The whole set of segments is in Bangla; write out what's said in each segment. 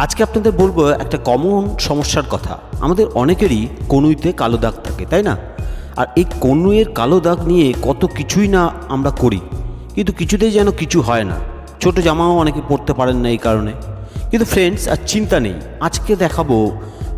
আজকে আপনাদের বলব একটা কমন সমস্যার কথা। আমাদের অনেকেরই কনুইতে কালো দাগ থাকে, তাই না? আর এই কনুইয়ের কালো দাগ নিয়ে কত কিছুই না আমরা করি। কিন্তু কিছুতেই যেন কিছু হয় না। ছোট জামাও অনেকে পরতে পারেন না এই কারণে। কিন্তু ফ্রেন্ডস আর চিন্তা নেই। আজকে দেখাবো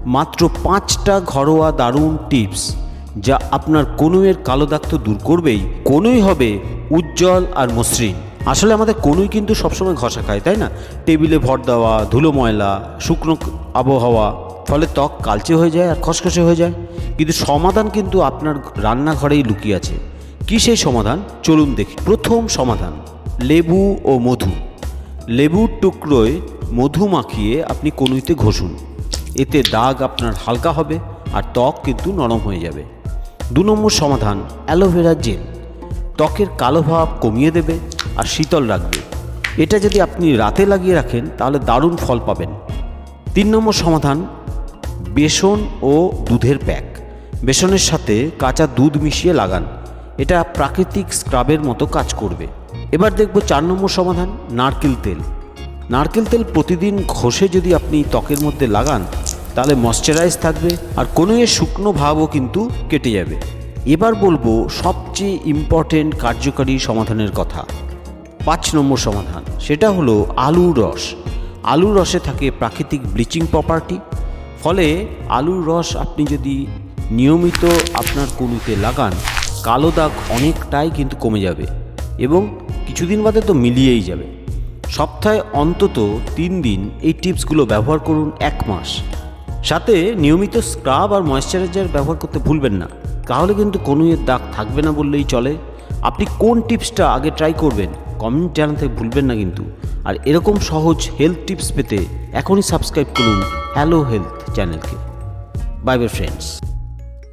মাত্র পাঁচটা ঘরোয়া দারুণ টিপস যা আপনার কনুইয়ের কালো দাগ তো দূর করবেই। কনুই হবে উজ্জ্বল আর মসৃণ। আসলে আমাদের কনুই কিন্তু সবসময় ঘষা খায়, তাই না? টেবিলে ভর দেওয়া, ধুলো ময়লা, শুকনো আবহাওয়া, ফলে ত্বক কালচে হয়ে যায় আর খসখসে হয়ে যায়। কিন্তু সমাধান কিন্তু আপনার রান্নাঘরেই লুকিয়ে আছে। কী সেই সমাধান? চলুন দেখি। প্রথম সমাধান, লেবু ও মধু। লেবুর টুকরোয় মধু মাখিয়ে আপনি কনুইতে ঘষুন। এতে দাগ আপনার হালকা হবে আর ত্বক কিন্তু নরম হয়ে যাবে। দু নম্বর সমাধান, অ্যালোভেরা জেল। ত্বকের কালো ভাব কমিয়ে দেবে। আর শীতল রাখবে। এটা যদি আপনি রাতে লাগিয়ে রাখেন, তাহলে দারুণ ফল পাবেন। তিন নম্বর সমাধান, বেসন ও দুধের প্যাক। বেসনের সাথে কাঁচা দুধ মিশিয়ে লাগান। এটা প্রাকৃতিক স্ক্রাবের মতো কাজ করবে। এবার দেখব চার নম্বর সমাধান, নারকেল তেল। নারকেল তেল প্রতিদিন ঘষে যদি আপনি ত্বকের মধ্যে লাগান, তাহলে ময়শ্চারাইজ থাকবে আর কোনো শুকনো ভাবও কিন্তু কেটে যাবে। এবার বলব সবচেয়ে ইম্পর্টেন্ট কার্যকারী সমাধানের কথা। পাঁচ নম্বর সমাধান, সেটা হলো আলুর রস। আলুর রসে থাকে প্রাকৃতিক ব্লিচিং প্রপার্টি ফলে আলুর রস আপনি যদি নিয়মিত আপনার কনুতে লাগান, কালো দাগ অনেকটাই কিন্তু কমে যাবে এবং কিছুদিন বাদে তো মিলিয়েই যাবে। সপ্তাহে অন্তত তিন দিন এই টিপসগুলো ব্যবহার করুন এক মাস। সাথে নিয়মিত স্ক্রাব আর ময়েশ্চারাইজার ব্যবহার করতে ভুলবেন না, তাহলে কিন্তু কনুইয়ের দাগ থাকবে না বললেই চলে। আপনি কোন টিপসটা আগে ট্রাই করবেন? কমেন্ট জানাতে ভুলবেন না কিন্তু। আর এরকম সহজ হেলথ টিপস পেতে এখনই সাবস্ক্রাইব করুন হ্যালো হেলথ চ্যানেলকে। Bye bye friends